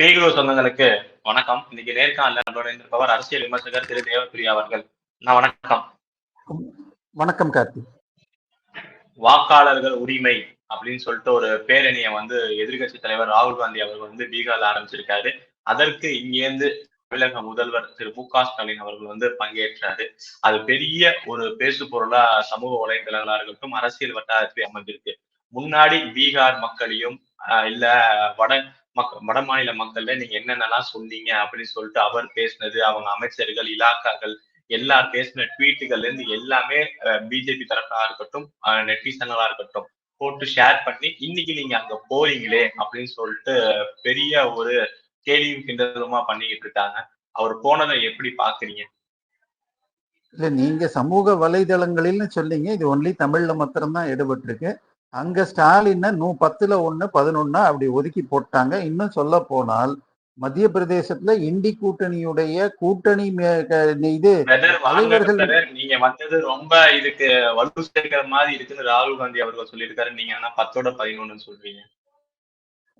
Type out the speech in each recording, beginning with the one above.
பேகுரு சொந்தங்களுக்கு வணக்கம். இன்னைக்கு நேர்காணல நம்மளோட இருப்பவர் அரசியல் விமர்சகர் திரு தேவப்பிரியா அவர்கள். நான் வணக்கம். வணக்கம் கார்த்தி. வாக்காளர்கள் உரிமை அப்படின்னு சொல்லிட்டு ஒரு பேரணியை வந்து எதிர்கட்சி தலைவர் ராகுல் காந்தி அவர்கள் வந்து பீகார்ல ஆரம்பிச்சிருக்காரு. அதற்கு இங்கேருந்து தமிழக முதல்வர் திரு மு க ஸ்டாலின் அவர்கள் வந்து பங்கேற்றாரு. அது பெரிய ஒரு பேசு பொருளா சமூக வலைதளங்களா இருக்கட்டும் அரசியல் வட்டாரத்தில் அமைஞ்சிருக்கு. முன்னாடி பீகார் மக்களையும் இல்ல வட மக் வட மாநில மக்கள்ல நீங்க என்னென்னலாம் சொன்னீங்க அப்படின்னு சொல்லிட்டு அவர் பேசினது அவங்க அமைச்சர்கள் இலாக்காக்கள் எல்லார் பேசின ட்வீட்டுகள்ல இருந்து எல்லாமே பிஜேபி தரப்பா இருக்கட்டும் நெட்டிசனலா இருக்கட்டும் போட்டு ஷேர் பண்ணி இன்னைக்கு நீங்க அங்க போறீங்களே அப்படின்னு சொல்லிட்டு பெரிய ஒரு கேள்வியும் கிண்டலுமா பண்ணிக்கிட்டு இருக்காங்க. அவர் போனதை எப்படி பாக்குறீங்க? இல்ல நீங்க சமூக வலைதளங்களில்னு சொன்னீங்க. இது ஒன்லி தமிழ்ல மாத்திரம்தான் எடுபட்டிருக்கு. அங்க ஸ்டாலின் நூ பத்துல ஒண்ணு பதினொன்னு அப்படி ஒதுக்கி போட்டாங்க. இன்னும் சொல்ல போனால் மத்திய பிரதேசத்துல இண்டி கூட்டணியுடைய கூட்டணி இது தலைவர்கள் நீங்க வந்தது ரொம்ப இதுக்கு வலு சேர்க்கிற மாதிரி இருக்குன்னு ராகுல் காந்தி அவர்கள் சொல்லியிருக்காரு. நீங்க என்ன பத்தோட பதினொன்னு சொல்றீங்க.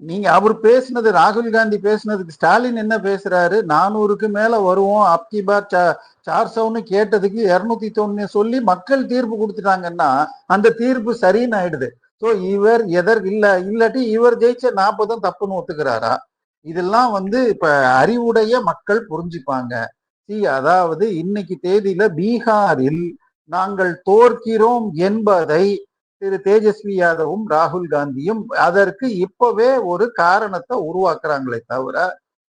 நீங்க அவர் பேசுனது ராகுல் காந்தி பேசுனதுக்கு ஸ்டாலின் என்ன பேசுறாரு? நானூறுக்கு மேல வருவோம். அப்கி பார் சார் சவுன்னு கேட்டதுக்கு இருநூத்தி தொண்ணு சொல்லி மக்கள் தீர்ப்பு கொடுத்துட்டாங்கன்னா அந்த தீர்ப்பு சரின்னு ஆயிடுது. ஸோ இவர் எதர் இல்ல இல்லாட்டி இவர் ஜெயிச்ச நாற்பதும் தப்புன்னு ஒத்துக்கிறாரா? இதெல்லாம் வந்து இப்ப அறிவுடைய மக்கள் புரிஞ்சுப்பாங்க. சி அதாவது இன்னைக்கு தேதியில பீகாரில் நாங்கள் தோற்கிறோம் என்பதை திரு தேஜஸ்வி யாதவும் ராகுல் காந்தியும் அதற்கு இப்பவே ஒரு காரணத்தை உருவாக்குறாங்களே தவிர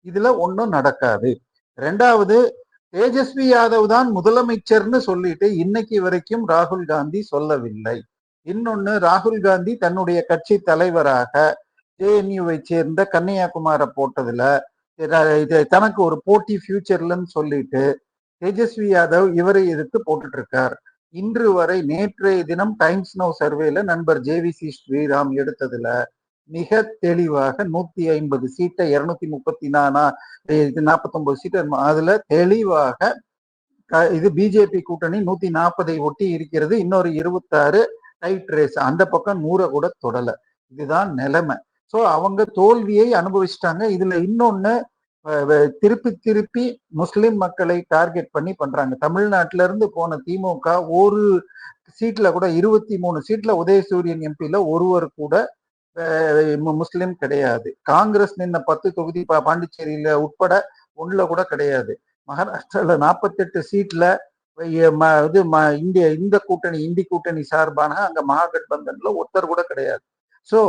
இதுல ஒன்றும் நடக்காது. ரெண்டாவது தேஜஸ்வி யாதவ் தான் முதலமைச்சர்னு சொல்லிட்டு இன்னைக்கு வரைக்கும் ராகுல் காந்தி சொல்லவில்லை. இன்னொன்னு ராகுல் காந்தி தன்னுடைய கட்சி தலைவராக ஜேஎன்யூவை சேர்ந்த கன்னியாகுமாரை போட்டதுல இது தனக்கு ஒரு போட்டி ஃபியூச்சர்லன்னு சொல்லிட்டு தேஜஸ்வி யாதவ் இவரை எதிர்த்து போட்டுட்டு இருக்கார் இன்று வரை நேற்றைய தினம் டைம்ஸ் நோ சர்வேல நண்பர் ஜேவிசி ஸ்ரீராம் எடுத்ததுல மிக தெளிவாக நூத்தி ஐம்பது சீட்டை இருநூத்தி முப்பத்தி நானா நாற்பத்தி ஒன்பது சீட்டு அதுல தெளிவாக இது பிஜேபி கூட்டணி நூத்தி நாற்பதை ஒட்டி இருக்கிறது. இன்னொரு இருபத்தாறு டைட் ரேஸ் அந்த பக்கம் நூறை கூட தொடல. இதுதான் நிலைமை. ஸோ அவங்க தோல்வியை அனுபவிச்சிட்டாங்க. இதுல இன்னொன்னு திருப்பி திருப்பி முஸ்லிம் மக்களை டார்கெட் பண்ணி பண்றாங்க. தமிழ்நாட்டில இருந்து போன திமுக ஒரு சீட்ல கூட இருபத்தி மூணு சீட்ல உதயசூரியன் எம்பியில ஒருவர் கூட முஸ்லிம் கிடையாது. காங்கிரஸ் நின்ன பத்து தொகுதி பாண்டிச்சேரியில உட்பட ஒண்ணுல கூட கிடையாது. மகாராஷ்டிரால நாற்பத்தெட்டு சீட்ல இது இந்திய இந்த கூட்டணி இந்தி கூட்டணி சார்பான அங்க மகாகட்பந்தன்ல ஒருத்தர் கூட கிடையாது. ஸோ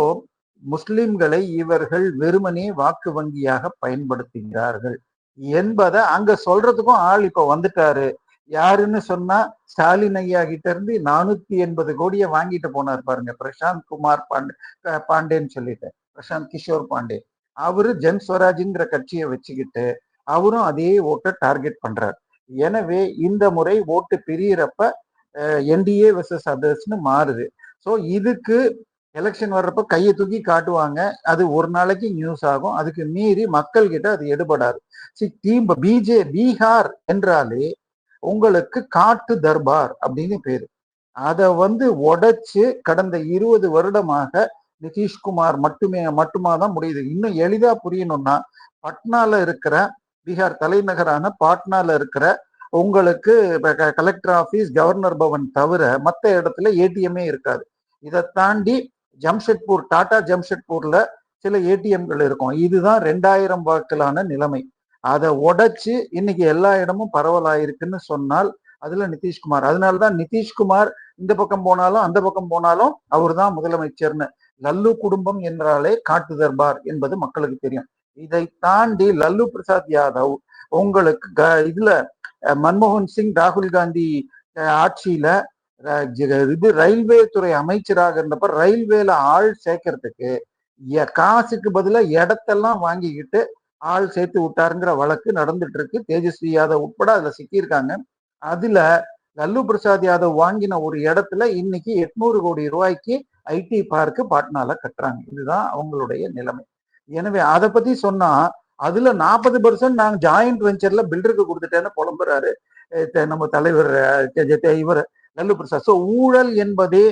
முஸ்லிம்களை இவர்கள் வெறுமனே வாக்கு வங்கியாக பயன்படுத்துகிறார்கள் என்பதை அங்க சொல்றதுக்கும் ஆள் இப்ப வந்துட்டாரு. யாருன்னு சொன்னா ஸ்டாலின் ஐயா கிட்ட இருந்து நானூத்தி எண்பது கோடியை வாங்கிட்டு போனார் பாருங்க. பிரசாந்த் குமார் பாண்டே பாண்டேன்னு சொல்லிட்டு பிரசாந்த் கிஷோர் பாண்டே. அவரு ஜன் ஸ்வராஜ்ங்கிற கட்சியை வச்சுக்கிட்டு அவரும் அதே ஓட்டை டார்கெட் பண்றாரு. எனவே இந்த முறை ஓட்டு பிரியறப்ப என்டிஏ வெர்சஸ் அதர்ஸ்னு மாறுது. ஸோ இதுக்கு எலெக்ஷன் வர்றப்ப கையை தூக்கி காட்டுவாங்க. அது ஒரு நாளைக்கு நியூஸ் ஆகும். அதுக்கு மீறி மக்கள் கிட்ட அது எடுபடாது. சி டீம் பிஜே பீகார் என்றாலே உங்களுக்கு காட்டு தர்பார் அப்படின்னு பேரு. அதை வந்து உடைச்சு கடந்த இருபது வருடமாக நிதிஷ்குமார் மட்டுமே மட்டுமா தான் முடியுது. இன்னும் எளிதா புரியணும்னா பட்னால இருக்கிற பீகார் தலைநகரான பாட்னால இருக்கிற உங்களுக்கு கலெக்டர் ஆஃபீஸ் கவர்னர் பவன் தவிர மற்ற இடத்துல ஏடிஎம்மே இருக்காது. இதை தாண்டி ஜம்ஷெட்பூர் டாடா ஜம்ஷெட்பூர்ல சில ஏடிஎம்கள் இருக்கும். இதுதான் ரெண்டாயிரம் வாக்கிலான நிலைமை. அதை உடைச்சு இன்னைக்கு எல்லா இடமும் பரவலாயிருக்குன்னு சொன்னால் அதுல நிதிஷ்குமார். அதனாலதான் நிதிஷ்குமார் இந்த பக்கம் போனாலும் அந்த பக்கம் போனாலும் அவர் தான் முதலமைச்சர்னு. லல்லு குடும்பம் என்றாலே காட்டு தர்பார் என்பது மக்களுக்கு தெரியும். இதை தாண்டி லல்லு பிரசாத் யாதவ் உங்களுக்கு இதுல மன்மோகன் சிங் ராகுல் காந்தி ஆட்சியில இது ரயில்வே துறை அமைச்சராக இருந்தப்ப ரயில்வேல ஆள் சேர்க்கறதுக்கு காசுக்கு பதிலா இடத்தெல்லாம் வாங்கிக்கிட்டு ஆள் சேர்த்து விட்டாருங்கிற வழக்கு நடந்துட்டு இருக்கு தேஜஸ்வி யாதவ் உட்பட அதுல சிக்கியிருக்காங்க. அதுல லல்லு பிரசாத் யாதவ் வாங்கின ஒரு இடத்துல இன்னைக்கு எட்நூறு கோடி ரூபாய்க்கு ஐடி பார்க்கு பாட்னால கட்டுறாங்க. இதுதான் அவங்களுடைய நிலைமை. எனவே அதை பத்தி சொன்னா அதுல நாற்பது பர்சன்ட் நாங்க ஜாயிண்ட் வெஞ்சர்ல பில்டருக்கு கொடுத்துட்டேன்னு புலம்புறாரு. நம்ம தலைவர் இவர் நல்லு பிரசாத் ஸோ ஊழல் என்பதே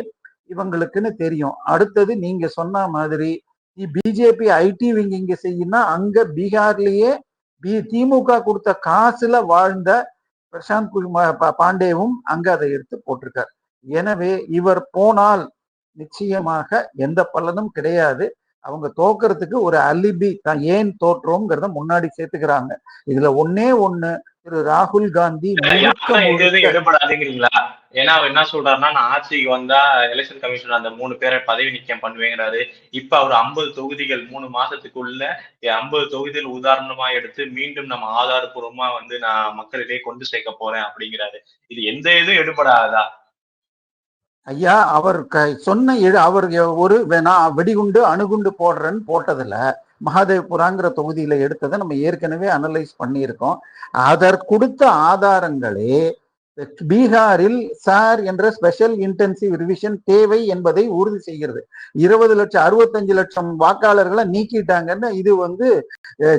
இவங்களுக்குன்னு தெரியும். அடுத்தது நீங்க சொன்ன மாதிரி பிஜேபி ஐடி விங் இங்க செய்யுன்னா அங்க பீகார்லயே பி திமுக கொடுத்த காசுல வாழ்ந்த பிரசாந்த் குமார் பா- பாண்டேவும் அங்க அதை எடுத்து போட்டிருக்கார். எனவே இவர் போனால் நிச்சயமாக எந்த பலனும் கிடையாது. அவங்க தோக்கறதுக்கு ஒரு அலிபி தான் ஏன் தோற்றோங்கிறத முன்னாடி சேர்த்துக்கிறாங்க. இதுல ஒன்னே ஒண்ணு திரு ராகுல் காந்தி எடுபடாதுங்கிறீங்களா? ஏன்னா அவர் என்ன சொல்றாருன்னா நான் ஆட்சிக்கு வந்தா எலெக்ஷன் கமிஷன் அந்த மூணு பேரை பதவி நீக்கம் பண்ணுவேங்கிறாரு. இப்ப அவர் ஐம்பது தொகுதிகள் மூணு மாசத்துக்குள்ள ஐம்பது தொகுதிகள் உதாரணமா எடுத்து மீண்டும் நம்ம ஆதாரபூர்வமா வந்து நான் மக்களிடையே கொண்டு சேர்க்க போறேன் அப்படிங்கிறாரு. இது எந்த இதுவும் எடுபடாதா? ஐயா அவர் க- சொன்ன எழு- அவர் ஒரு வேணா வெடிகுண்டு அணுகுண்டு போடுறேன்னு போட்டதுல மகாதேவ்புராங்கிற தொகுதியில எடுத்ததை நம்ம ஏற்கனவே அனலைஸ் பண்ணியிருக்கோம். அதற்கு கொடுத்த ஆதாரங்களே பீகாரில் சார் என்ற ஸ்பெஷல் இன்டென்சிவ் ரிவிஷன் தேவை என்பதை உறுதி செய்கிறது. இருபது லட்சம் அறுபத்தஞ்சு லட்சம் வாக்காளர்களை நீக்கிட்டாங்கன்னு இது வந்து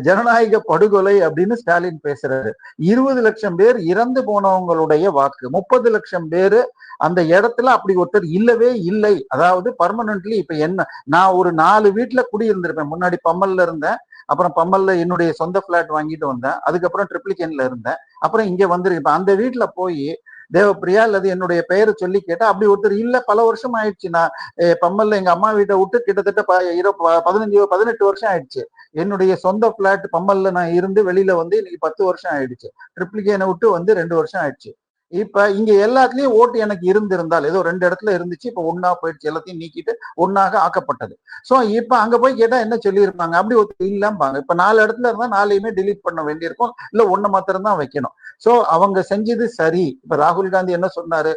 ஜனநாயக படுகொலை அப்படின்னு ஸ்டாலின் பேசுறாரு. இருபது லட்சம் பேர் இறந்து போனவங்களுடைய வாக்கு முப்பது லட்சம் பேர் அந்த இடத்துல அப்படி ஒருத்தர் இல்லவே இல்லை. அதாவது பர்மனன்ட்லி இப்ப என்ன நான் ஒரு நாலு வீட்டுல குடியிருந்திருப்பேன். முன்னாடி பம்மல்ல இருந்தேன். அப்புறம் பம்மல்ல என்னுடைய சொந்த பிளாட் வாங்கிட்டு வந்தேன். அதுக்கப்புறம் ட்ரிப்ளிகேன்ல இருந்தேன். அப்புறம் இங்க வந்துருக்கு. இப்ப அந்த வீட்டுல போய் தேவப்பிரியா அல்லது என்னுடைய பெயரை சொல்லி கேட்டா அப்படி ஒருத்தர் இல்ல பல வருஷம் ஆயிடுச்சு. நான் பம்மல்ல எங்க அம்மா வீட்டை விட்டு கிட்டத்தட்ட ப- இரு- பதினஞ்சு பதினெட்டு வருஷம் ஆயிடுச்சு. என்னுடைய சொந்த பிளாட் பம்மல்ல நான் இருந்து வெளியில வந்து இன்னைக்கு பத்து வருஷம் ஆயிடுச்சு. ட்ரிப்ளிகேனை விட்டு வந்து ரெண்டு வருஷம் ஆயிடுச்சு. இப்ப இங்க எல்லாத்துலயும் ஓட்டு எனக்கு இருந்திருந்தால் ஏதோ ரெண்டு இடத்துல இருந்துச்சு இப்ப ஒன்னா போயிடுச்சு எல்லாத்தையும் நீக்கிட்டு ஒன்னாக ஆக்கப்பட்டது. சோ இப்ப அங்க போய் கேட்டா என்ன சொல்லியிருப்பாங்க? அப்படி ஒருத்தர் இல்லம்பாங்க இப்ப நாலு இடத்துல இருந்தா நாலையுமே டிலீட் பண்ண வேண்டியிருக்கும். இல்ல ஒண்ணு மாத்திரம் தான் வைக்கணும். சோ அவங்க செஞ்சது சரி. இப்ப ராகுல் காந்தி என்ன சொன்னாரு?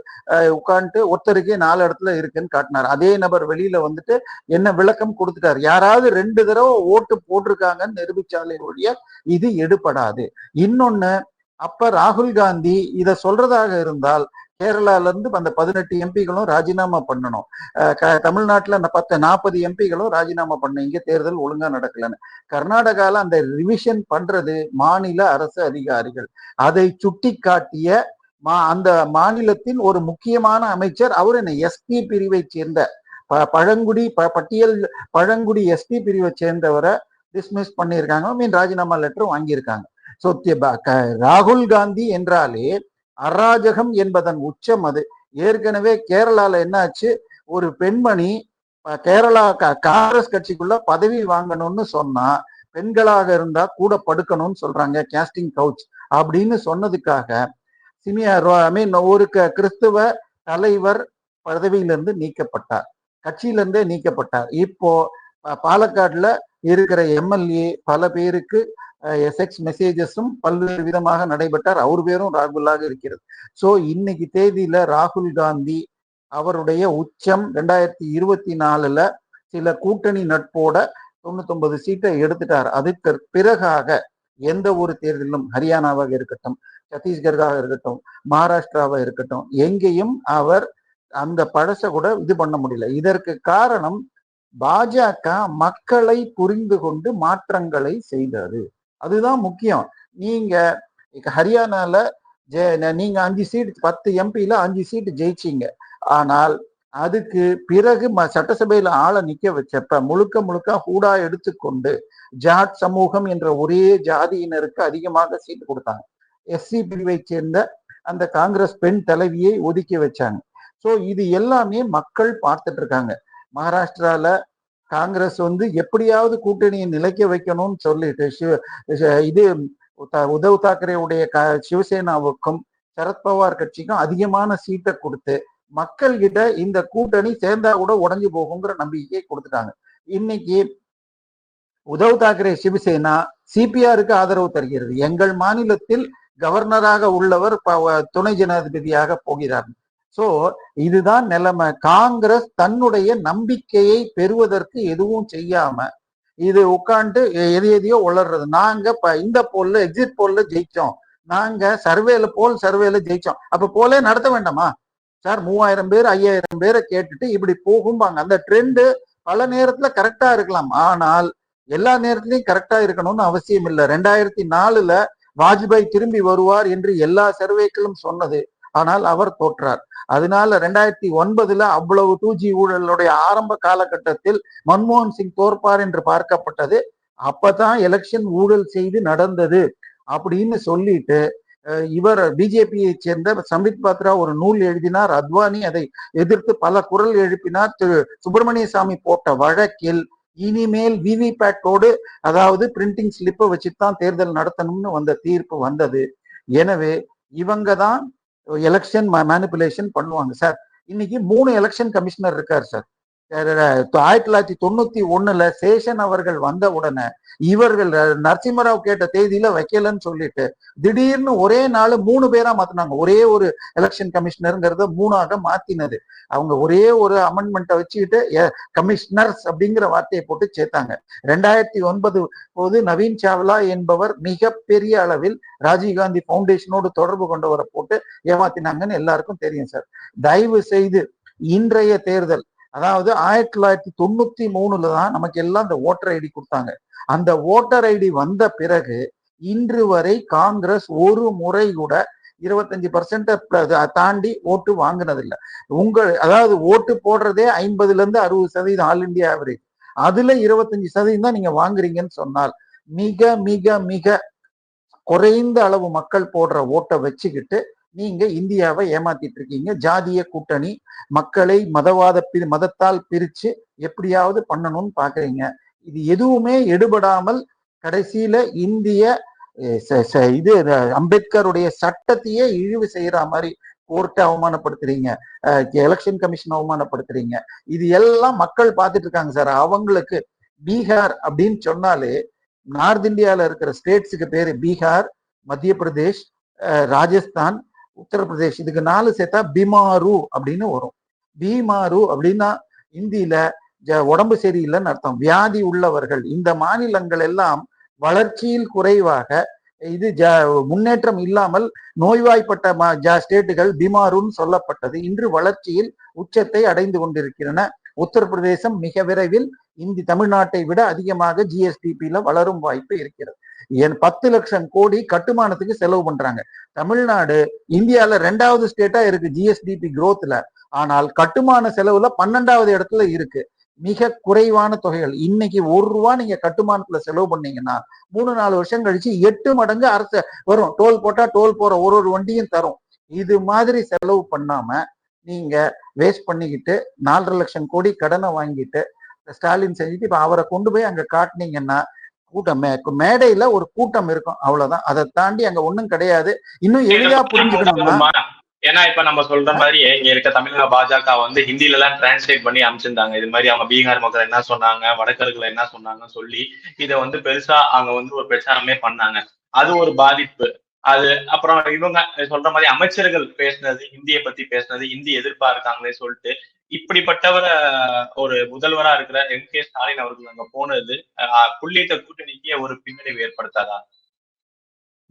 உட்காந்துட்டு ஒருத்தருக்கே நாலு இடத்துல இருக்குன்னு காட்டினாரு. அதே நபர் வெளியில வந்துட்டு என்ன விளக்கம் கொடுத்துட்டாரு. யாராவது ரெண்டு தடவை ஓட்டு போட்டிருக்காங்கன்னு நிரூபிச்சாலே ஒழிய இது எடுபடாது. இன்னொன்னு அப்ப ராகுல் காந்தி இத சொல்றதாக இருந்தால் கேரளால இருந்து அந்த பதினெட்டு எம்பிகளும் ராஜினாமா பண்ணணும். அஹ் தமிழ்நாட்டுல அந்த பத்து நாற்பது எம்பிகளும் ராஜினாமா பண்ண இங்க தேர்தல் ஒழுங்கா நடக்கலன்னு. கர்நாடகால அந்த ரிவிஷன் பண்றது மாநில அரசு அதிகாரிகள். அதை சுட்டி காட்டிய மா அந்த மாநிலத்தின் ஒரு முக்கியமான அமைச்சர் அவர் என்ன எஸ்பி பிரிவை சேர்ந்த ப- பழங்குடி ப- பட்டியல் பழங்குடி எஸ்பி பிரிவை சேர்ந்தவரை டிஸ்மிஸ் பண்ணியிருக்காங்க. மீன் ராஜினாமா லெட்டர் வாங்கியிருக்காங்க. ஸோ ராகுல் காந்தி என்றாலே அராஜகம் என்பதன் உச்சம் அது. ஏற்கனவே கேரளால என்னாச்சு? ஒரு பெண்மணி கேரளா காங்கிரஸ் கட்சிக்குள்ள பதவி வாங்கணும்னு சொன்னா பெண்களாக இருந்தா கூட படுக்கணும்னு சொல்றாங்க கேஸ்டிங் கவுச் அப்படின்னு சொன்னதுக்காக சிமியா ஐ மீன் ஒரு க- கிறிஸ்துவ தலைவர் பதவியிலிருந்து நீக்கப்பட்டார். கட்சியிலிருந்தே நீக்கப்பட்டார். இப்போ பாலக்காடுல இருக்கிற எம்எல்ஏ பல பேருக்கு எஸ்எக்ஸ் மெசேஜஸும் பல்வேறு விதமாக நடைபெற்றார். அவர் பேரும் ராகுலாக இருக்கிறது. ஸோ இன்னைக்கு தேதியில ராகுல் காந்தி அவருடைய உச்சம் ரெண்டாயிரத்தி இருபத்தி நாலுல சில கூட்டணி நட்போட தொண்ணூத்தொன்பது சீட்டை எடுத்துட்டார். அதுக்கு பிறகாக எந்த ஒரு தேர்தலிலும் ஹரியானாவாக இருக்கட்டும் சத்தீஸ்கராக இருக்கட்டும் மகாராஷ்டிராவா இருக்கட்டும் எங்கேயும் அவர் அந்த பழச கூட இது பண்ண முடியல. இதற்கு காரணம் பாஜக மக்களை புரிந்து கொண்டு மாற்றங்களை செய்தது. அதுதான் முக்கியம். நீங்க ஹரியானால ஜெ- நீங்க அஞ்சு சீட் பத்து எம்பியில அஞ்சு சீட்டு ஜெயிச்சிங்க. ஆனால் அதுக்கு பிறகு ம- சட்டசபையில ஆளை நிக்க வச்சப்ப முழுக்க முழுக்க ஹூடா எடுத்துக்கொண்டு ஜாட் சமூகம் என்ற ஒரே ஜாதியினருக்கு அதிகமாக சீட்டு கொடுத்தாங்க. எஸ்சி பிரிவை சேர்ந்த அந்த காங்கிரஸ் பெண் தலைவியை ஒதுக்கி வச்சாங்க. ஸோ இது எல்லாமே மக்கள் பார்த்துட்டு இருக்காங்க. மகாராஷ்டிரால காங்கிரஸ் வந்து எப்படியாவது கூட்டணியை நிலைக்க வைக்கணும்னு சொல்லிட்டு சிவ இது உத்தவ் தாக்கரேவுடைய க சிவசேனாவுக்கும் சரத்பவார் கட்சிக்கும் அதிகமான சீட்டை கொடுத்து மக்கள்கிட்ட இந்த கூட்டணி சேர்ந்தா கூட உடஞ்சு போகுங்கிற நம்பிக்கையை கொடுத்துட்டாங்க. இன்னைக்கு உத்தவ் தாக்கரே சிவசேனா சிபிஆருக்கு ஆதரவு தருகிறது. எங்கள் மாநிலத்தில் கவர்னராக உள்ளவர் ப- துணை ஜனாதிபதியாக போகிறார். சோ இதுதான் நிலைமை. காங்கிரஸ் தன்னுடைய நம்பிக்கையை பெறுவதற்கு எதுவும் செய்யாம இது உட்காந்து எது எதையோ உளர்றது. நாங்க இந்த போல்ல எக்ஸிட் போல்ல ஜெயிச்சோம். நாங்க சர்வேல போல் சர்வேல ஜெயிச்சோம். அப்ப போலே நடத்த வேண்டாமா? சார் மூவாயிரம் பேர் ஐயாயிரம் பேரை கேட்டுட்டு இப்படி போகும்பாங்க. அந்த ட்ரெண்டு பல நேரத்துல கரெக்டா இருக்கலாம். ஆனால் எல்லா நேரத்திலையும் கரெக்டா இருக்கணும்னு அவசியம் இல்லை. ரெண்டாயிரத்தி நாலுல வாஜ்பாய் திரும்பி வருவார் என்று எல்லா சர்வேக்களும் சொன்னது. ஆனால் அவர் தோற்றார். அதனால ரெண்டாயிரத்தி ஒன்பதுல அவ்வளவு டூ ஜி ஊழலுடைய ஆரம்ப காலகட்டத்தில் மன்மோகன் சிங் தோற்பார் என்று பார்க்கப்பட்டது. அப்பதான் எலெக்ஷன் ஊழல் செய்து நடந்தது அப்படின்னு சொல்லிட்டு இவர் பிஜேபியை சேர்ந்த சம்பித் பாத்ரா ஒரு நூல் எழுதினார். அத்வானி அதை எதிர்த்து பல குரல் எழுப்பினார். திரு சுப்பிரமணிய சாமி போட்ட வழக்கில் இனிமேல் விவிபேட்டோடு அதாவது பிரிண்டிங் ஸ்லிப்பை வச்சுதான் தேர்தல் நடத்தணும்னு வந்த தீர்ப்பு வந்தது. எனவே இவங்க தான் எலெக்ஷன் மேனிப்புலேஷன் பண்ணுவாங்க சார் இன்னைக்கு மூணு எலெக்ஷன் கமிஷனர் இருக்கார் சார் ஆயிரத்தி தொள்ளாயிரத்தி தொண்ணூத்தி ஒண்ணுல சேஷன் அவர்கள் வந்த உடனே இவர்கள் நரசிம்மராவ் கேட்ட தேதியில வைக்கலன்னு சொல்லிட்டு திடீர்னு ஒரே நாள் மூணு பேரா மாத்தினாங்க. ஒரே ஒரு எலெக்ஷன் கமிஷனருங்கிறத மூணாக மாத்தினது. அவங்க ஒரே ஒரு அமெண்ட்மெண்ட்டை வச்சுக்கிட்டு கமிஷனர்ஸ் அப்படிங்கிற வார்த்தையை போட்டு சேர்த்தாங்க. ரெண்டாயிரத்தி ஒன்பது போது நவீன் சாவ்லா என்பவர் மிகப்பெரிய அளவில் ராஜீவ்காந்தி ஃபவுண்டேஷனோடு தொடர்பு கொண்டவரை போட்டு ஏமாத்தினாங்கன்னு எல்லாருக்கும் தெரியும் சார். தயவு செய்து இன்றைய தேர்தல் அதாவது ஆயிரத்தி தொள்ளாயிரத்தி தொண்ணூத்தி மூணுல தான் நமக்கு எல்லாம் அந்த ஓட்டர் ஐடி கொடுத்தாங்க. அந்த ஓட்டர் ஐடி வந்த பிறகு இன்று வரை காங்கிரஸ் ஒரு முறை கூட இருபத்தஞ்சு பர்சன்ட் தாண்டி ஓட்டு வாங்கினதில்லை. உங்கள் அதாவது ஓட்டு போடுறதே ஐம்பதுல இருந்து அறுபது சதவீதம் ஆல் இந்தியா ஆவரேஜ் அதுல இருபத்தஞ்சு சதவீதம் தான் நீங்க வாங்குறீங்கன்னு சொன்னால் மிக மிக மிக குறைந்த அளவு மக்கள் போடுற ஓட்டை வச்சுக்கிட்டு நீங்க இந்தியாவை ஏமாத்திட்டு இருக்கீங்க. ஜாதிய கூட்டணி மக்களை மதவாத பிரி மதத்தால் பிரிச்சு எப்படியாவது பண்ணணும்னு பாக்குறீங்க. இது எதுவுமே எடுபடாமல் கடைசியில இந்திய ச- இது அம்பேத்கருடைய சட்டத்தையே இழிவு செய்யற மாதிரி கோர்ட்டை அவமானப்படுத்துறீங்க. Election commission அவமானப்படுத்துறீங்க. இது எல்லாம் மக்கள் பார்த்துட்டு இருக்காங்க சார். அவங்களுக்கு பீகார் அப்படின்னு சொன்னாலே நார்த் இந்தியால இருக்கிற ஸ்டேட்ஸுக்கு பேரு பீகார் மத்திய பிரதேஷ் ராஜஸ்தான் உத்தரப்பிரதேஷ். இதுக்கு நாலு சேர்த்தா பிமாரு அப்படின்னு வரும். பீமாரு அப்படின்னா இந்தியில உடம்பு சரியில்லைன்னு அர்த்தம். வியாதி உள்ளவர்கள். இந்த மாநிலங்கள் எல்லாம் வளர்ச்சியில் குறைவாக இது ஜ முன்னேற்றம் இல்லாமல் நோய்வாய்ப்பட்ட ஸ்டேட்டுகள் பிமாருன்னு சொல்லப்பட்டது. இன்று வளர்ச்சியில் உச்சத்தை அடைந்து கொண்டிருக்கின்றன. உத்தரப்பிரதேசம் மிக விரைவில் இந்தி தமிழ்நாட்டை விட அதிகமாக ஜிஎஸ்டிபியில வளரும் வாய்ப்பு இருக்கிறது. என் பத்து லட்சம் கோடி கட்டுமானத்துக்கு செலவு பண்றாங்க. தமிழ்நாடு இந்தியாவில ரெண்டாவது ஸ்டேட்டா இருக்கு ஜிஎஸ்டிபி குரோத்ல ஆனால் கட்டுமான செலவுல பன்னெண்டாவது இடத்துல இருக்கு. மிக குறைவான தொகைகள். இன்னைக்கு ஒரு ரூபா நீங்க கட்டுமானத்துல செலவு பண்ணீங்கன்னா மூணு நாலு வருஷம் கழிச்சு எட்டு மடங்கு அரசு வரும். டோல் போட்டா டோல் போற ஒரு ஒரு வண்டியும் தரும். இது மாதிரி செலவு பண்ணாம நீங்க வேஸ்ட் பண்ணிக்கிட்டு நாலரை லட்சம் கோடி கடனை வாங்கிட்டு ஸ்டாலின் செஞ்சுட்டு இப்ப அவரை கொண்டு போய் அங்க காட்டினீங்கன்னா கூட்டம். மேடையில ஒரு கூட்டம் இருக்கும். அவ்வளவுதான். அதை தாண்டி அங்க ஒண்ணும் கிடையாது. இன்னும் எளிதா புரிஞ்சுக்கணும்னா? ஏன்னா இப்ப நம்ம சொல்ற மாதிரி இங்க இருக்க தமிழக பாஜக வந்து ஹிந்தில எல்லாம் டிரான்ஸ்லேட் பண்ணி அனுப்பிச்சிருந்தாங்க. இது மாதிரி அவங்க பீகார் மக்கள் என்ன சொன்னாங்க வடக்கர்கள் என்ன சொன்னாங்கன்னு சொல்லி இத வந்து பெருசா அவங்க வந்து ஒரு பிரச்சாரமே பண்ணாங்க. அது ஒரு பாதிப்பு. அது அப்புறம் இவங்க சொல்ற மாதிரி அமைச்சர்கள் பேசினது இந்திய பத்தி பேசினது இந்தி எதிர்ப்பா இருக்காங்களே சொல்லிட்டு இப்படிப்பட்டவரை ஒரு முதல்வரா இருக்கிற எம் கே ஸ்டாலின் அவர்கள் அங்க போனது அஹ், கூட்டணிக்கு ஒரு பின்னடைவு ஏற்படுத்தாதா?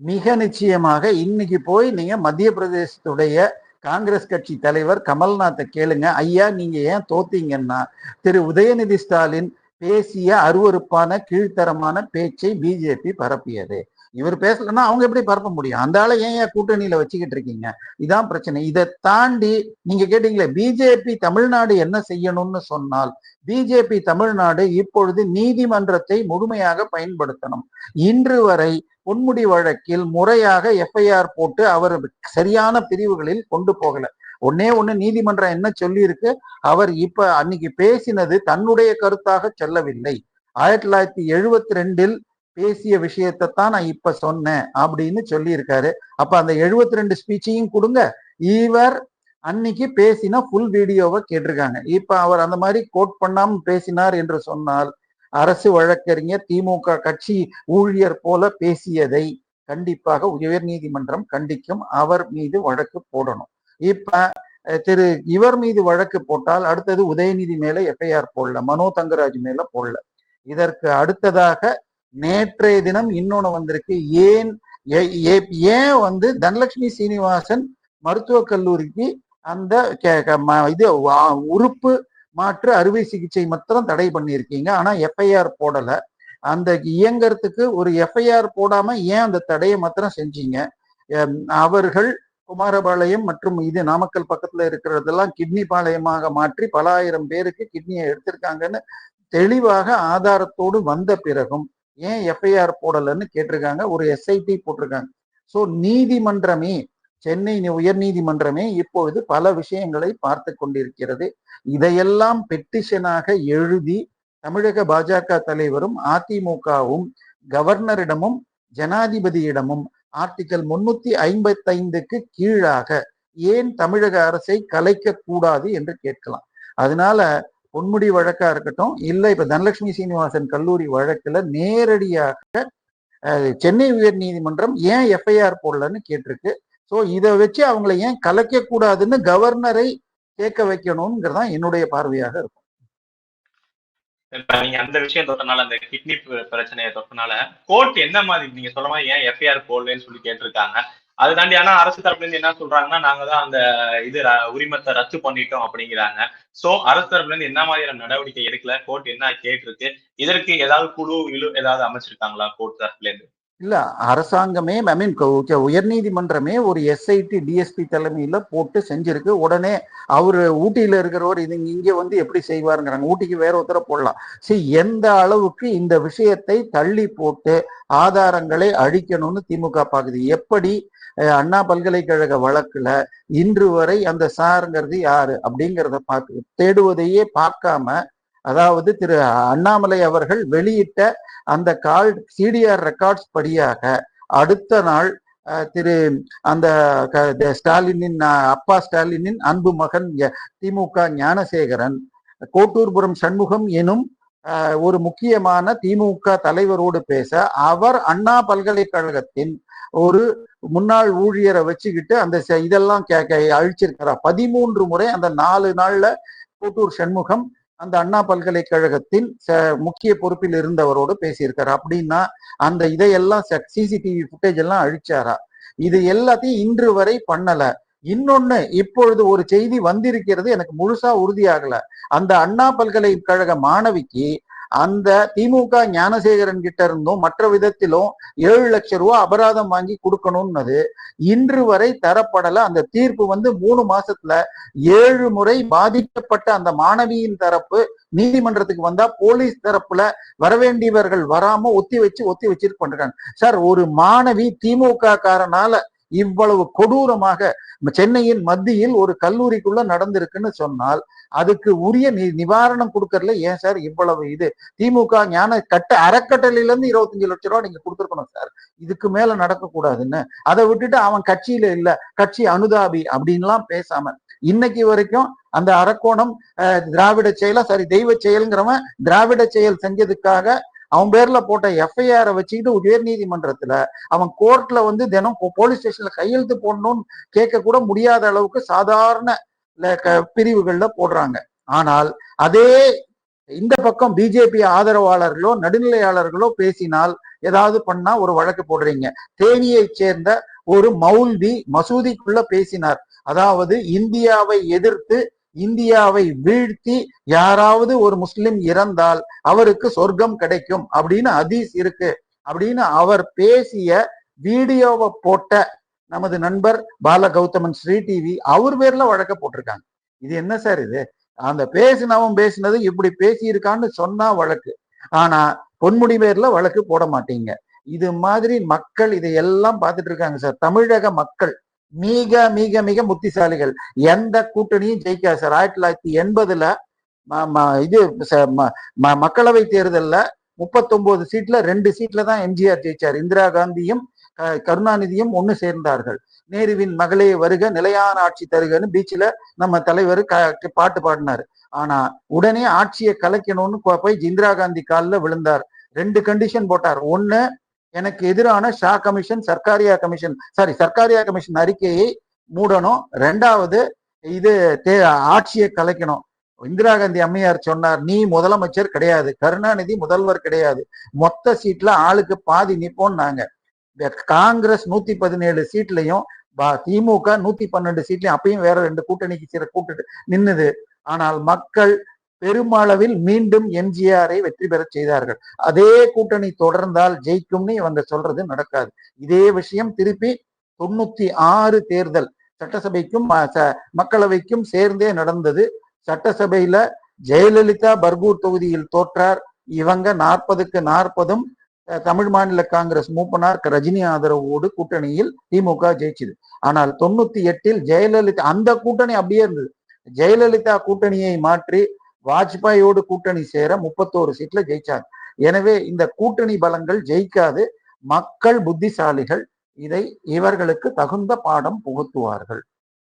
மிக நிச்சயமாக இன்னைக்கு போய் நீங்க மத்திய பிரதேசத்துடைய காங்கிரஸ் கட்சி தலைவர் கமல்நாத்தை கேளுங்க. ஐயா நீங்க ஏன் தோத்தீங்கன்னா திரு உதயநிதி ஸ்டாலின் பேசிய அருவருப்பான கீழ்த்தரமான பேச்சை பிஜேபி பரப்பியது. இவர் பேசலன்னா அவங்க எப்படி பரப்ப முடியும்? அந்த ஆளை ஏன் ஏன் கூட்டணியில வச்சுக்கிட்டு இருக்கீங்க? இதான் பிரச்சனை. இதை தாண்டி நீங்க கேட்டீங்களே பிஜேபி தமிழ்நாடு என்ன செய்யணும்னு சொன்னால் பிஜேபி தமிழ்நாடு இப்பொழுது நீதிமன்றத்தை முழுமையாக பயன்படுத்தணும். இன்று வரை பொன்முடி வழக்கில் முறையாக எஃப்ஐஆர் போட்டு அவர் சரியான பிரிவுகளில் கொண்டு போகல. ஒன்னே ஒண்ணு நீதிமன்றம் என்ன சொல்லியிருக்கு? அவர் இப்ப அன்னைக்கு பேசினது தன்னுடைய கருத்தாக சொல்லவில்லை. ஆயிரத்தி தொள்ளாயிரத்தி எழுபத்தி ரெண்டில் பேசிய விஷயத்தை தான் நான் இப்ப சொன்னேன் அப்படின்னு சொல்லியிருக்காரு. அப்ப அந்த எழுபத்தி ரெண்டு ஸ்பீச்சையும் கொடுங்க. இவர் அன்னைக்கு பேசினா ஃபுல் வீடியோவை கேட்டிருக்காங்க. இப்ப அவர் அந்த மாதிரி கோட் பண்ணாம பேசினார் என்று சொன்னால் அரசு வழக்கறிஞர் திமுக கட்சி ஊழியர் போல பேசியதை கண்டிப்பாக உயர் நீதிமன்றம் கண்டிக்கும். அவர் மீது வழக்கு போடணும். இப்ப திரு இவர் மீது வழக்கு போட்டால் அடுத்தது உதயநிதி மேல எஃப்ஐஆர் போடல மனோ தங்கராஜ் மேல போடல. இதற்கு அடுத்ததாக நேற்றைய தினம் இன்னொன்னு வந்திருக்கு. ஏன் ஏ- ஏ- ஏன் வந்து தனலட்சுமி சீனிவாசன் மருத்துவக் கல்லூரிக்கு அந்த க- ம- இது வா- உறுப்பு மாற்று அறுவை சிகிச்சை மாத்திரம் தடை பண்ணியிருக்கீங்க. ஆனா எஃப்ஐஆர் போடல. அந்த இயங்கறதுக்கு ஒரு எஃப்ஐஆர் போடாம ஏன் அந்த தடையை மாத்திரம் செஞ்சீங்க? அவர்கள் குமாரபாளையம் மற்றும் இது நாமக்கல் பக்கத்துல இருக்கிறதெல்லாம் கிட்னி பாளையமாக மாற்றி பல ஆயிரம் பேருக்கு கிட்னியை எடுத்திருக்காங்கன்னு தெளிவாக ஆதாரத்தோடு வந்த பிறகும் ஏன் எஃப்ஐஆர் போடலன்னு கேட்டிருக்காங்க. ஒரு எஸ்ஐடி போட்டிருக்காங்க. ஸோ நீதிமன்றமே சென்னை உயர் நீதிமன்றமே இப்பொழுது பல விஷயங்களை பார்த்து கொண்டிருக்கிறது. இதையெல்லாம் பெட்டிஷனாக எழுதி தமிழக பாஜக தலைவரும் அதிமுகவும் கவர்னரிடமும் ஜனாதிபதியிடமும் ஆர்டிகல் முன்னூத்தி ஐம்பத்தி ஐந்துக்கு கீழாக ஏன் தமிழக அரசை கலைக்க கூடாது என்று கேட்கலாம். அதனால பொன்முடி வழக்கா இருக்கட்டும் இல்ல இப்ப தனலட்சுமி சீனிவாசன் கல்லூரி வழக்குல நேரடியாக சென்னை உயர் நீதிமன்றம் ஏன் எஃப்ஐஆர் போடலன்னு கேட்டிருக்கு. ஸோ இதை வச்சு அவங்களை ஏன் கலைக்க கூடாதுன்னு கவர்னரை கேட்க வைக்கணும்ங்கிறதான் என்னுடைய பார்வையாக இருக்கும். இப்ப நீங்க அந்த விஷயம் தொட்டனால அந்த கிட்னி பிரச்சனையை தொட்டனால கோர்ட் என்ன மாதிரி நீங்க சொல்ல மாதிரி ஏன் எஃப்ஐஆர் போடலன்னு சொல்லி கேட்டிருக்காங்க. அது தாண்டி ஆனா அரசு தரப்புல இருந்து என்ன சொல்றாங்கன்னா நாங்க தான் அந்த இது உரிமத்தை ரத்து பண்ணிட்டோம் அப்படிங்கிறாங்க. சோ அரசு தரப்புல இருந்து என்ன மாதிரியான நடவடிக்கை எடுக்கல? கோர்ட் என்ன கேட்டிருக்கு? இதற்கு ஏதாவது குழு இழு ஏதாவது அமைச்சிருக்காங்களா கோர்ட் தரப்புல இருந்து? இல்ல அரசாங்கமே ஐ மீன் உயர் நீதிமன்றமே ஒரு எஸ்ஐடி டிஎஸ்பி தலைமையில போட்டு செஞ்சிருக்கு. உடனே அவர் ஊட்டியில இருக்கிறவர் இது இங்க வந்து எப்படி செய்வாருங்கிறாங்க. ஊட்டிக்கு வேற ஒருத்தர போடலாம். சரி எந்த அளவுக்கு இந்த விஷயத்தை தள்ளி போட்டு ஆதாரங்களை அழிக்கணும்னு திமுக பாக்குது. எப்படி அண்ணா பல்கலைக்கழக வழக்குல இன்று வரை அந்த சாருங்கிறது யாரு அப்படிங்கிறத பார்க்க தேடுவதையே பார்க்காம அதாவது திரு அண்ணாமலை அவர்கள் வெளியிட்ட அந்த கால் சிடிஆர் ரெக்கார்ட்ஸ் படியாக அடுத்த நாள் திரு அந்த ஸ்டாலினின் அப்பா ஸ்டாலினின் அன்பு மகன் திமுக ஞானசேகரன் கோட்டூர்புரம் சண்முகம் எனும் ஒரு முக்கியமான திமுக தலைவரோடு பேச அவர் அண்ணா பல்கலைக்கழகத்தின் ஒரு முன்னாள் ஊழியரை வச்சுக்கிட்டு அந்த இதெல்லாம் அழிச்சிருக்கிறார். பதிமூன்று முறை அந்த நாலு நாள்ல கூட்டூர் சண்முகம் அந்த அண்ணா பல்கலைக்கழகத்தின் முக்கிய பொறுப்பில் இருந்தவரோடு பேசியிருக்காரு. அப்படின்னா அந்த இதையெல்லாம் சிசிடிவி ஃபுட்டேஜ் எல்லாம் அழிச்சாரா? இது எல்லாத்தையும் இன்று வரை பண்ணல. இன்னொன்னு இப்பொழுது ஒரு செய்தி வந்திருக்கிறது எனக்கு முழுசா உறுதியாகல. அந்த அண்ணா பல்கலைக்கழக மாணவிக்கு அந்த திமுக ஞானசேகரன் கிட்ட இருந்தும் மற்ற விதத்திலும் ஏழு லட்சம் ரூபாய் அபராதம் வாங்கி கொடுக்கணும்னது இன்று வரை தரப்படல. அந்த தீர்ப்பு வந்து மூணு மாசத்துல ஏழு முறை பாதிக்கப்பட்ட அந்த மாணவியின் தரப்பு நீதிமன்றத்துக்கு வந்தா போலீஸ் தரப்புல வரவேண்டியவர்கள் வராம ஒத்தி வச்சு ஒத்தி வச்சிட்டு பண்றாங்க சார் ஒரு மாணவி திமுக காரனால இவ்வளவு கொடூரமாக சென்னையின் மத்தியில் ஒரு கல்லூரிக்குள்ள நடந்திருக்குன்னு சொன்னால் அதுக்கு உரிய நிவாரணம் கொடுக்கறதுல ஏன் சார் இவ்வளவு இது? திமுக ஞான கட்ட அறக்கட்டளையில இருந்து இருபத்தஞ்சு லட்சம் ரூபா நீங்க கொடுத்துருக்கணும் சார். இதுக்கு மேல நடக்கக்கூடாதுன்னு. அதை விட்டுட்டு அவன் கட்சியில இல்ல கட்சி அனுதாபி அப்படின்லாம் பேசாம இன்னைக்கு வரைக்கும் அந்த அரக்கோணம் திராவிட செயலா சாரி தெய்வ செயல்ங்கிறவன் திராவிட செயல் செஞ்சதுக்காக அவன் பேர்ல போட்ட எஃப்ஐஆரை வச்சுக்கிட்டு உயர் நீதிமன்றத்துல அவன் கோர்ட்ல வந்து தினம் போலீஸ் ஸ்டேஷன்ல கையெழுத்து போடணும்னு கேட்க கூட முடியாத அளவுக்கு சாதாரண பிரிவுகள்ல போடுறாங்க. ஆனால் அதே இந்த பக்கம் பிஜேபி ஆதரவாளர்களோ நடுநிலையாளர்களோ பேசினால் ஏதாவது பண்ணா ஒரு வழக்கு போடுறீங்க. தேனியை சேர்ந்த ஒரு மௌல்வி மசூதிக்குள்ள பேசினார். அதாவது இந்தியாவை எதிர்த்து இந்தியாவை வீழ்த்தி யாராவது ஒரு முஸ்லிம் இறந்தால் அவருக்கு சொர்க்கம் கிடைக்கும் அப்படின்னு அதீஸ் இருக்கு அப்படின்னு அவர் பேசிய வீடியோவை போட்ட நமது நண்பர் பால கௌதமன் ஸ்ரீ டிவி அவர் பேர்ல வழக்க போட்டிருக்காங்க. இது என்ன சார் இது? அந்த பேசினவன் பேசினது இப்படி பேசியிருக்கான்னு சொன்னா வழக்கு. ஆனா பொன்முடி பேர்ல வழக்கு போட மாட்டீங்க. இது மாதிரி மக்கள் இதையெல்லாம் பார்த்துட்டு இருக்காங்க சார் தமிழக மக்கள் மிக மிக மிக புத்திசாலிகள். எந்த கூட்டணியும் ஜெயிக்காது சார். ஆயிரத்தி தொள்ளாயிரத்தி எண்பதுல இது மக்களவை தேர்தல்ல முப்பத்தொன்பது சீட்ல ரெண்டு சீட்ல தான் எம்ஜிஆர் ஜெயிச்சார். இந்திரா காந்தியும் கருணாநிதியும் ஒன்று சேர்ந்தார்கள். நேருவின் மகளே வருக நிலையான ஆட்சி தருகன்னு பீச்சில் நம்ம தலைவர் பாட்டு பாடினார். ஆனா உடனே ஆட்சியை கலைக்கணும்னு போய் இந்திரா காந்தி காலில் விழுந்தார். ரெண்டு கண்டிஷன் போட்டார். ஒன்று எனக்கு எதிரான Shah commission Sarkaria commission sorry Sarkaria commission அறிக்கையை மூடணும். ரெண்டாவது இது தே ஆட்சியை கலைக்கணும். இந்திரா காந்தி அம்மையார் சொன்னார் நீ முதலமைச்சர் கிடையாது கருணாநிதி முதல்வர் கிடையாது. மொத்த சீட்ல ஆளுக்கு பாதி நிப்போம்னாங்க. காங்கிரஸ் நூத்தி பதினேழு சீட்லயும் திமுக நூத்தி பன்னெண்டு சீட்லயும் அப்பயும் வேற ரெண்டு கூட்டணிக்கு சிற கூட்டு நின்னுது. ஆனால் மக்கள் பெருமளவில் மீண்டும் எம்ஜிஆரை வெற்றி பெற செய்தார்கள். அதே கூட்டணி தொடர்ந்தால் ஜெயிக்கும்னு இவங்க சொல்றது நடக்காது. இதே விஷயம் திருப்பி தொண்ணூத்தி ஆறு தேர்தல் சட்டசபைக்கும் ம- ச- மக்களவைக்கும் சேர்ந்தே நடந்தது. சட்டசபையில ஜெயலலிதா பர்கூர் தொகுதியில் தோற்றார். இவங்க நாற்பதுக்கு நாற்பதும் தமிழ் மாநில காங்கிரஸ் மூப்பனார் ரஜினி ஆதரவோடு கூட்டணியில் திமுக ஜெயிச்சது. ஆனால் தொண்ணூத்தி எட்டில் ஜெயலலிதா அந்த கூட்டணி அப்படியே இருந்தது. ஜெயலலிதா கூட்டணியை மாற்றி வாஜ்பாயோடு கூட்டணி சேர முப்பத்தோரு சீட்ல ஜெயிச்சாங்க. எனவே இந்த கூட்டணி பலங்கள் ஜெயிக்காது. மக்கள் புத்திசாலிகள் இதை இவர்களுக்கு தகுந்த பாடம் புகுத்துவார்கள்.